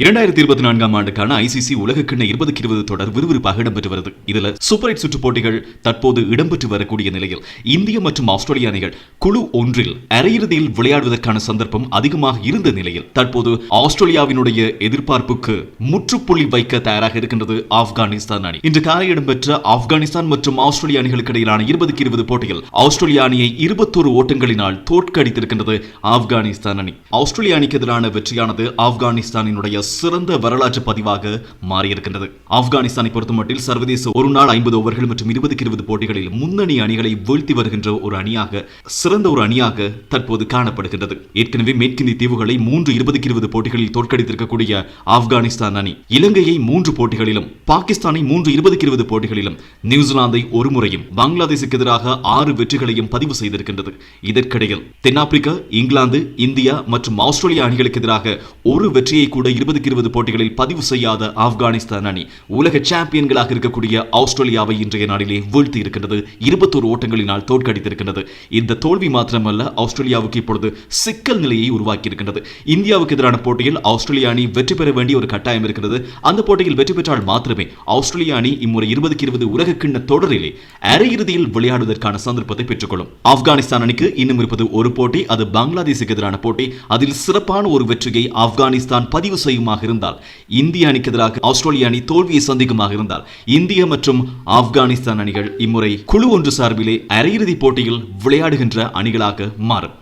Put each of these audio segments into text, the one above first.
இரண்டாயிரத்தி இருபத்தி நான்காம் ஆண்டுக்கான ஐசிசி உலகக்கிண்ண இருபதுக்கு இருபது தொடர் விறுவிறுப்பாக இடம்பெற்று வருது இதுல சூப்பர் எயிட் சுற்றுப் போட்டிகள் தற்போது இடம்பெற்று வரக்கூடிய நிலையில் இந்திய மற்றும் ஆஸ்திரேலிய அணிகள் குழு ஒன்றில் அரையிறுதியில் விளையாடுவதற்கான சந்தர்ப்பம் அதிகமாக இருந்த நிலையில் தற்போது ஆஸ்திரேலியாவினுடைய எதிர்பார்ப்புக்கு முற்றுப்புள்ளி வைக்க தயாராக இருக்கின்றது ஆப்கானிஸ்தான் அணி. இன்று காலை இடம்பெற்ற ஆப்கானிஸ்தான் மற்றும் ஆஸ்திரேலிய அணிகளுக்கு இடையிலான இருபதுக்கு இருபது போட்டியில் ஆஸ்திரேலிய அணியை இருபத்தோரு ஓட்டங்களினால் தோற்கடித்திருக்கின்றது ஆப்கானிஸ்தான் அணி. ஆஸ்திரேலிய அணிக்கு எதிரான வெற்றியானது ஆப்கானிஸ்தானினுடைய சிறந்த வரலாற்று பதிவாக மாறியிருக்கின்றது. ஆப்கானிஸ்தானை பொறுத்தமட்டில் சர்வதேச ஒரு நாள் ஐம்பது ஓவர்கள் மற்றும் இருபதுக்கு இருபது போட்டிகளில் முன்னணி அணிகளை வீழ்த்தி வருகின்ற ஒரு அணியாக சிறந்த ஒரு அணியாக தற்போது காணப்படுகின்றது. ஏற்கனவே மேற்கிந்திய தீவுகளை மூன்று இருபதுக்கு இருபது போட்டிகளில் தோற்கடித்திருக்கக்கூடிய ஆப்கானிஸ்தான் அணி இலங்கையை மூன்று போட்டிகளிலும் பாகிஸ்தானை மூன்று இருபதுக்கு இருபது போட்டிகளிலும் நியூசிலாந்தை ஒரு முறையும் பங்களாதேஷுக்கு எதிராக ஆறு வெற்றிகளையும் பதிவு செய்திருக்கின்றது. இதற்கிடையில் தென்னாப்பிரிக்கா இங்கிலாந்து இந்தியா மற்றும் ஆஸ்திரேலியா அணிகளுக்கு எதிராக ஒரு வெற்றியை கூட இருபது இருபதுக்கு இருபது போட்டிகளில் பதிவு செய்யாத ஆப்கானிஸ்தான் அணி உலக சாம்பியன்களாக இருக்கக்கூடிய ஆஸ்திரேலியாவை இன்றைய நாளிலே வீழ்த்தி இருக்கின்றது இருபத்தோரு ஓட்டங்களினால் தோற்கடித்திருக்கின்றது. இந்த தோல்வி மாத்திரமல்ல ஆஸ்திரேலியாவுக்கு இப்பொழுது சிக்கல் நிலையை உருவாக்கி இருக்கின்றது இந்தியாவுக்கு எதிரான போட்டியில் ஆஸ்திரேலிய அணி வெற்றி பெற வேண்டிய ஒரு கட்டாயம் இருக்கிறது. அந்த போட்டியில் வெற்றி பெற்றால் மாத்திரமே ஆஸ்திரேலிய அணி இம்முறை இருபதுக்கு இருபது உலக கிண்ண தொடரிலே அரையிறுதியில் விளையாடுவதற்கான சந்தர்ப்பத்தை பெற்றுக்கொள்ளும். ஆப்கானிஸ்தான் அணிக்கு இன்னும் இருப்பது ஒரு போட்டி அது பங்களாதேஷுக்கு எதிரான போட்டி. அதில் சிறப்பான ஒரு வெற்றியை ஆப்கானிஸ்தான் பதிவு செய்யுமாக இருந்தால் இந்திய அணிக்கு எதிராக ஆஸ்திரேலிய அணி தோல்வியை சந்திக்குமாக இருந்தால் இந்திய மற்றும் ஆப்கானிஸ்தான் அணிகள் இம்முறை குழு ஒன்று சார்பிலே அரையிறுதிப் போட்டியில் விளையாடுகின்ற அணிகளாக மாறும்.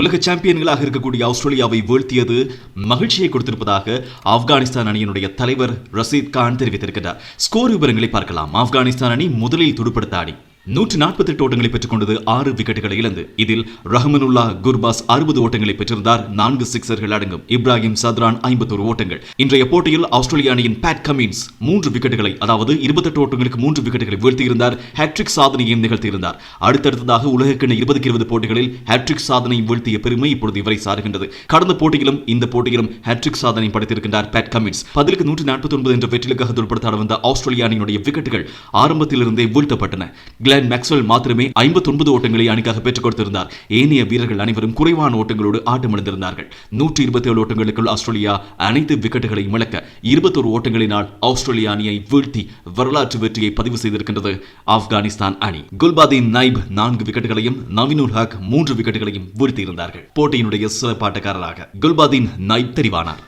உலக சாம்பியன்களாக இருக்கக்கூடிய ஆஸ்திரேலியாவை வீழ்த்தியது மகிழ்ச்சியை கொடுத்திருப்பதாக ஆப்கானிஸ்தான் அணியினுடைய தலைவர் ரசீத் கான் தெரிவித்திருக்கிறார். ஸ்கோர் விவரங்களை பார்க்கலாம். ஆப்கானிஸ்தான் அணி முதலில் துடுப்படுத்த அணி. நூற்றி நாற்பத்தி எட்டு ஓட்டங்களை பெற்றுக் கொண்டது ஆறு விக்கெட்டுகளை இழந்து. இதில் ரஹமனுல்லா குர்பாஸ் அறுபது ஓட்டங்களை பெற்றிருந்தார். நான்கு சிக்சர்கள் அடங்கும். இப்ராஹிம் சத்ரான் ஐம்பத்தோரு ஓட்டங்கள். இன்றைய போட்டியில் ஆஸ்திரேலிய அணியின் பேட் கமின்ஸ் மூன்று விக்கெட்டுகளை அதாவது இருபத்தெட்டு ஓட்டங்களுக்கு மூன்று விக்கெட்டுகளை வீழ்த்தியிருந்தார். ஹேட்ரிக் சாதனையையும் நிகழ்த்தியிருந்தார். அடுத்தடுத்ததாக உலகக்கிண இருபதுக்கு இருபது போட்டிகளில் ஹேட்ரிக் சாதனை வீழ்த்திய பெருமை இப்பொழுது இவரை சாருகின்றது. கடந்த போட்டியிலும் இந்த போட்டியிலும் ஹேட்ரிக் சாதனை படைத்திருக்கின்றார் பேட் கமின்ஸ் பதிலுக்கு நூற்றி நாற்பத்தி ஒன்பது என்ற வெற்றிலுக்காக துடுப்படுத்த வந்த ஆஸ்திரேலிய அணியினுடைய விக்கெட்டுகள் ஆரம்பத்திலிருந்தே வீழ்த்தப்பட்டன. கிளென் மேக்ஸ்வெல் மாத்திரமே ஐம்பத்தொன்பது ஓட்டங்களை அணிக்காக பெற்றுக் கொடுத்திருந்தார். ஏனைய வீரர்கள் அனைவரும் குறைவான ஓட்டங்களோடு ஆட்டமிழந்திருந்தார்கள். நூற்றி இருபத்தி ஏழு ஓட்டங்களுக்குள் ஆஸ்திரேலியா அனைத்து விக்கெட்டுகளையும் இழக்க இருபத்தொரு ஓட்டங்களினால் ஆஸ்திரேலியா அணியை வீழ்த்தி வரலாற்று வெற்றியை பதிவு செய்திருக்கின்றது ஆப்கானிஸ்தான் அணி. குல்பாதீன் நைப் நான்கு விக்கெட்டுகளையும் நவீனுல் ஹக் மூன்று விக்கெட்டுகளையும் வீழ்த்தியிருந்தார்கள். போட்டியினுடைய சிறப்பாட்டக்காரராக குல்பாதீன் நைப் தெரிவானார்.